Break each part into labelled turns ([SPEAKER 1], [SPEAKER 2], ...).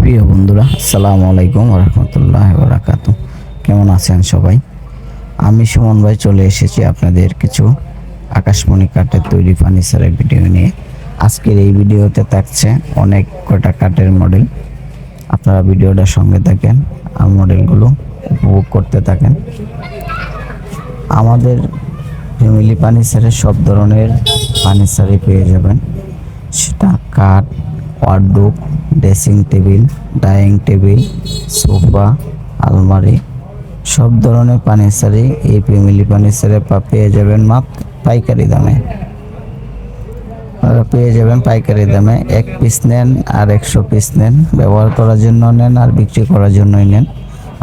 [SPEAKER 1] প্রিয় বন্ধুরা, আসসালামু আলাইকুম রহমতুল্লাহ বারাকাত কেমন আছেন সবাই? আমি সুমন ভাই চলে এসেছি আপনাদের কিছু আকাশমণি কাঠের তৈরি ফার্নিচারের ভিডিও নিয়ে। আজকের এই ভিডিওতে থাকছে অনেক কটা কাঠের মডেল। আপনারা ভিডিওটা সঙ্গে থাকেন আর মডেলগুলো উপভোগ করতে থাকেন। আমাদের ফ্যামিলি ফার্নিচারের সব ধরনের ফার্নিচারই পেয়ে যাবেন। সেটা কাঠ wardrobe dressing table dining table sofa আলমারি সব ধরনের ফার্নিচারই এই ফ্যামিলি ফার্নিচারে পেয়ে যাবেন মাত্র পাইকারি দামে। আপনারা পেয়ে যাবেন পাইকারি দামে এক পিস নেন আর একশো পিস নেন, ব্যবহার করার জন্য নেন আর বিক্রি করার জন্যই নেন।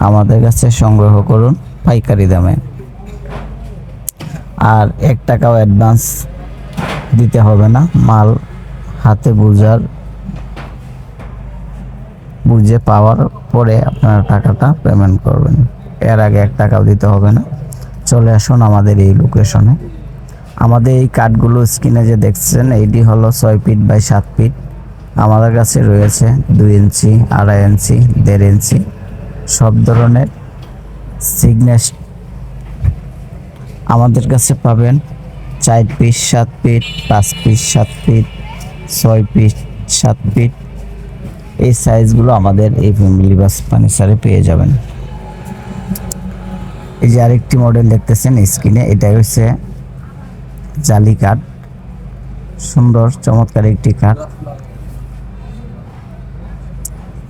[SPEAKER 1] আমাদের কাছে সংগ্রহ করুন পাইকারি দামে। আর এক টাকাও অ্যাডভান্স দিতে হবে না, মাল হাতে বুঝার বুঝে পাওয়ার পরে আপনারা টাকাটা পেমেন্ট করবেন। এর আগে এক টাকাও দিতে হবে না। চলে আসুন আমাদের এই লোকেশনে আমাদের এই কাঠগুলো স্ক্রিনে যে দেখছেন এইটি হলো ছয় ফিট বাই সাত ফিট আমাদের কাছে রয়েছে দুই ইঞ্চি, আড়াই ইঞ্চি, দেড় ইঞ্চি। সব ধরনের সিগনেস আমাদের কাছে পাবেন। চার পিস সাত ফিট পাঁচ পিস সাত ফিট ছয় পিস সাত ফিট এই সাইজগুলো আমাদের এই ফ্যামিলি বাস ফার্নিচারে পেয়ে যাবেন। এই যে আরেকটি মডেল দেখতেছেন স্ক্রিনে এটা হচ্ছে জালি কাঠ। সুন্দর, চমৎকার একটি কাঠ।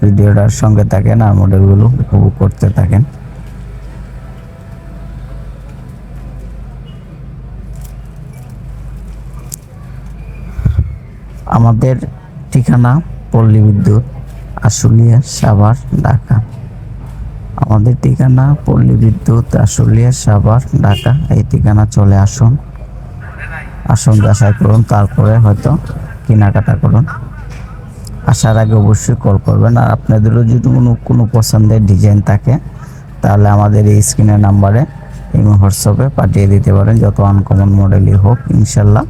[SPEAKER 1] ভিডিওটার সঙ্গে থাকেন আর মডেলগুলো উপভোগ করতে থাকেন। আমাদের ঠিকানা পল্লী বিদ্যুৎ। আশুলিয়া, সাভার, ঢাকা। আমাদের ঠিকানা পল্লী বিদ্যুৎ, আশুলিয়া, সাভার, ঢাকা। এই ঠিকানা চলে আসুন। আসুন যাচাই করুন, তারপরে হয়তো কেনাকাটা করুন। আসার আগে অবশ্যই কল করবেন। আর আপনাদেরও যদি কোনো কোনো পছন্দের ডিজাইন থাকে, তাহলে আমাদের এই স্ক্রিনের নাম্বারে এবং হোয়াটসঅ্যাপে পাঠিয়ে দিতে পারেন। যত আনকমন মডেলই হোক, ইনশাল্লাহ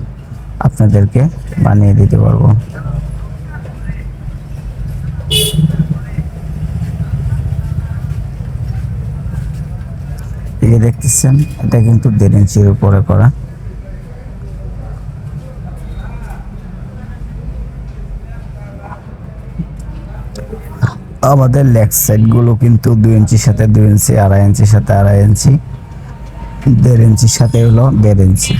[SPEAKER 1] আপনাদেরকে বানিয়ে দিতে পারব। এই দেখতেছেন। এটা কিন্তু দেড় ইঞ্চির উপরে করা। আমাদের লেগ সাইডগুলো কিন্তু দুই ইঞ্চির সাথে দুই ইঞ্চি, আড়াই ইঞ্চির সাথে আড়াই ইঞ্চি। দেড় ইঞ্চির সাথে হলো দেড় ইঞ্চি।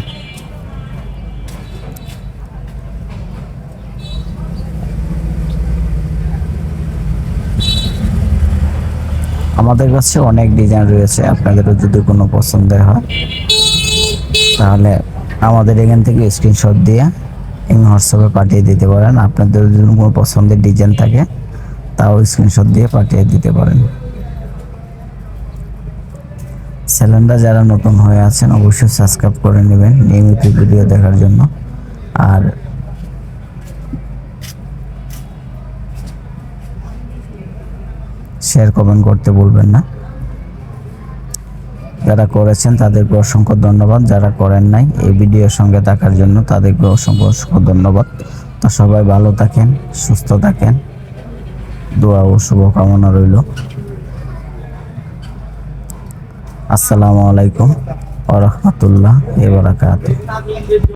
[SPEAKER 1] আমাদের কাছে অনেক ডিজাইন রয়েছে, আপনাদেরও যদি কোনো পছন্দের হয়, তাহলে আমাদের এখান থেকে স্ক্রিনশট দিয়ে এই হোয়াটসঅ্যাপে পাঠিয়ে দিতে পারেন। আপনাদের যদি কোনো পছন্দের ডিজাইন থাকে, তাও স্ক্রিনশট দিয়ে পাঠিয়ে দিতে পারেন। চ্যানেলটা যারা নতুন হয়ে আছেন, অবশ্যই সাবস্ক্রাইব করে নেবেন নিয়মিত ভিডিও দেখার জন্য। আর শেয়ার কমেন্ট করতে বলবেন না। যারা করেছেন তাদেরকে অসংখ্য ধন্যবাদ। যারা করেন নাই, এই ভিডিওর সঙ্গে থাকার জন্য তাদেরকে অসংখ্য অসংখ্য ধন্যবাদ। তো সবাই ভালো থাকেন, সুস্থ থাকেন। দোয়া ও শুভকামনা রইল। আসসালামু আলাইকুম ওয়া রাহমাতুল্লাহ ওয়া বারাকাতুহু।